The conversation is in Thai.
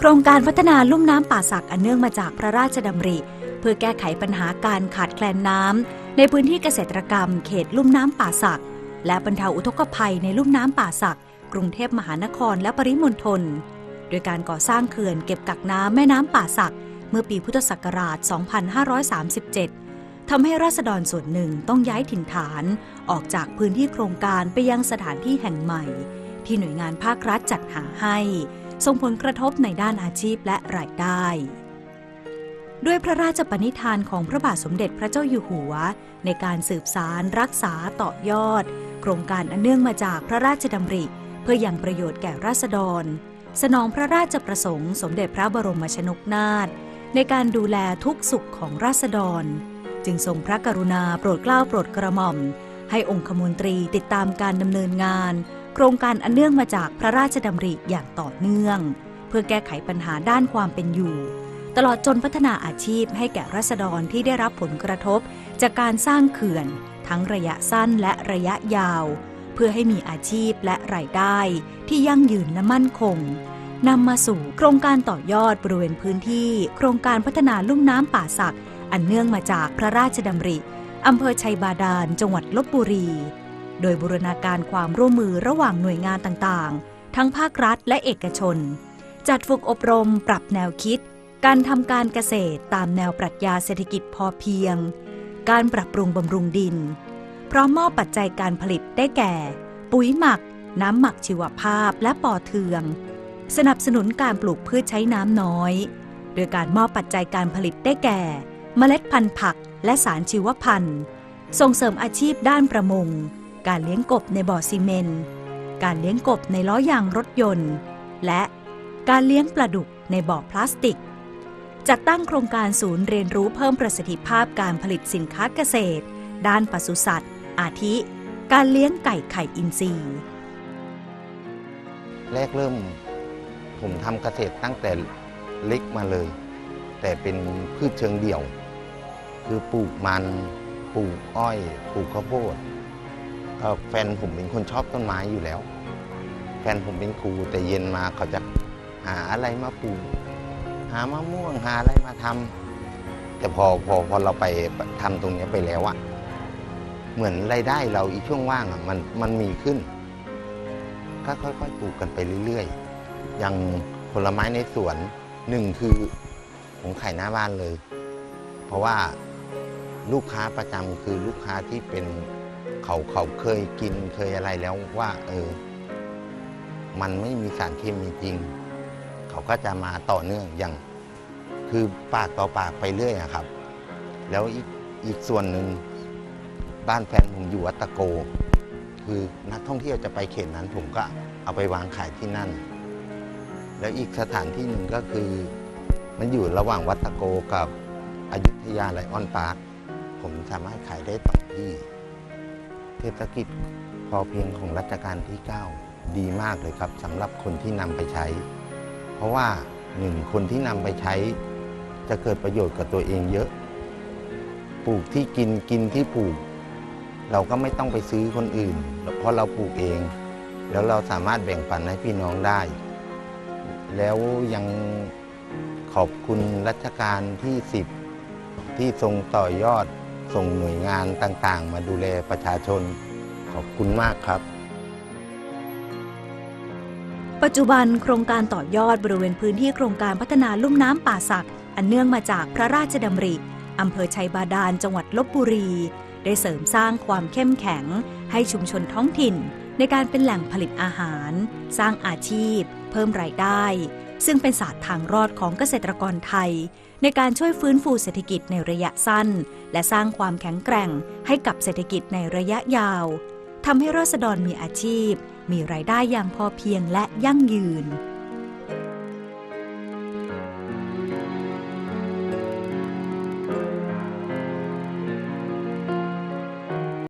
ครงการพัฒนาลุ่มน้ำป่าสักอันเนื่องมาจากพระราชดำริ เพื่อแก้ไขปัญหาการขาดแคลนน้ำในพื้นที่เกษตรกรรม เขตลุ่มน้ำป่าสัก และบรรเทาอุทกภัยในลุ่มน้ำป่าสัก กรุงเทพมหานครและปริมณฑลโดยการก่อสร้างเขื่อนเก็บกักน้ำแม่น้ำป่าสัก เมื่อปีพุทธศักราช 2537 ทำให้ราษฎรส่วนหนึ่งต้องย้ายถิ่นฐาน ออกจากพื้นที่โครงการไปยังสถานที่แห่งใหม่ ที่หน่วยงานภาครัฐจัดหาให้ ส่งผลกระทบในด้านอาชีพและรายได้ ด้วยพระราชปณิธานของพระบาทสมเด็จพระเจ้าอยู่หัว ในการสืบสารรักษาต่อยอด โครงการอันเนื่องมาจากพระราชดำริ เพื่ออยังประโยชน์แก่ราษฎร สนองพระราชประสงค์สมเด็จพระบรมชนกนาถในการดูแลทุกสุขของราษฎร จึงทรงพระกรุณาโปรดเกล้าโปรดกระหม่อม ให้องคมนตรีติดตามการดำเนินงาน โครงการอันเนื่องมาจากพระราชดำริอย่างต่อเนื่อง เพื่อแก้ไขปัญหาด้านความเป็นอยู่ ตลอดจนพัฒนาอาชีพให้แก่ราษฎรที่ได้รับผลกระทบ จากการสร้างเขื่อน ทั้งระยะสั้นและระยะยาว เพื่อให้มีอาชีพและรายได้ที่ยั่งยืนและมั่นคงนำมาสู่โครงการต่อยอดบริเวณพื้นที่ โครงการพัฒนาลุ่มน้ำป่าสัก อันเนื่องมาจากพระราชดำริอำเภอชัยบาดาล จังหวัดลบบุรี โดยบูรณาการความร่วมมือระหว่างหน่วยงานต่างๆ ทั้งภาครัฐและเอกชน จัดฝึกอบรมปรับแนวคิด การทำการเกษตรตามแนวปรัชญาเศรษฐกิจพอเพียง การปรับปรุงบำรุงดิน พร้อมมอบปัจจัยการผลิตได้แก่ ปุ๋ยหมัก น้ำหมักชีวภาพและปอเทือง สนับสนุนการปลูกพืชใช้น้ำน้อย โดยการมอบปัจจัยการผลิตได้แก่ เมล็ดพันธุ์ผักและสารชีวพันธุ์ ส่งเสริมอาชีพด้านประมง การเลี้ยงกบในบ่อซีเมน การเลี้ยงกบในล้อยางรถยนต์ และการเลี้ยงปลาดุกในบ่อพลาสติก จัดตั้งโครงการศูนย์เรียนรู้เพิ่มประสิทธิภาพการผลิตสินค้าเกษตร ด้านปศุสัตว์ อาทิ การเลี้ยงไก่ไข่อินทรีย์ แรกเริ่มผมทำเกษตรตั้งแต่เล็กมาเลย แต่เป็นพืชเชิงเดี่ยว คือปลูกมันปลูกอ้อย ปลูกข้าวโพด แฟนผมเป็นคนชอบต้นไม้อยู่แล้ว แฟนผมเป็นครูแต่เย็นมาเขาจะหาอะไรมาปลูกหามะม่วงหาอะไรมาทำแต่พอพอพอเราไปทำตรงนี้ไปแล้วอะเหมือนรายได้เราอีกช่วงว่างอะมันมันมีขึ้นก็ค่อยๆปลูกกันไปเรื่อยๆ อย่างผลไม้ในสวนหนึ่งคือผมขายหน้าบ้านเลย เพราะว่าลูกค้าประจำคือลูกค้าที่เป็น เขาเขาเคยกินเคยอะไรแล้วว่า เออ มันไม่มีสารเคมีจริง เขาก็จะมาต่อเนื่องอย่าง คือปากต่อปากไปเรื่อยครับ แล้วอีกอีกส่วนหนึ่งบ้านแฟนผมอยู่วัดตะโก คือนักท่องเที่ยวจะไปเขตนั้นผมก็เอาไปวางขายที่นั่น แล้วอีกสถานที่หนึ่งก็คือ มันอยู่ระหว่างวัดตะโกกับอยุธยาไลออนพาร์คผมสามารถขายได้ต่อที่ เศรษฐกิจพอเพียงของรัชกาลที่ 9 ดีมากเลยครับสำหรับคนที่นำไปใช้ เพราะว่าหนึ่งคนที่นำไปใช้ จะเกิดประโยชน์กับตัวเองเยอะ ปลูกที่กินกินที่ปลูก เราก็ไม่ต้องไปซื้อคนอื่น เพราะเราปลูกเอง แล้วเราสามารถแบ่งปันให้พี่น้องได้ แล้วยังขอบคุณรัชกาลที่ 10 ที่ทรงต่อยอด ส่งหน่วยงานต่างๆ มาดูแลประชาชน ขอบคุณมากครับ ปัจจุบันโครงการต่อยอดบริเวณพื้นที่โครงการพัฒนาลุ่มน้ำป่าสัก อันเนื่องมาจากพระราชดำริอำเภอชัยบาดาลจังหวัดลบบุรี ได้เสริมสร้างความเข้มแข็ง ให้ชุมชนท้องถิ่น ในการเป็นแหล่งผลิตอาหาร สร้างอาชีพ เพิ่มรายได้ซึ่งเป็นศาสตร์ทางรอดของเกษตรกรไทย ในการช่วยฟื้นฟูเศรษฐกิจในระยะสั้น และสร้างความแข็งแกร่งให้กับเศรษฐกิจในระยะยาวทำให้ราษฎรมีอาชีพ มีรายได้อย่างพอเพียงและยั่งยืน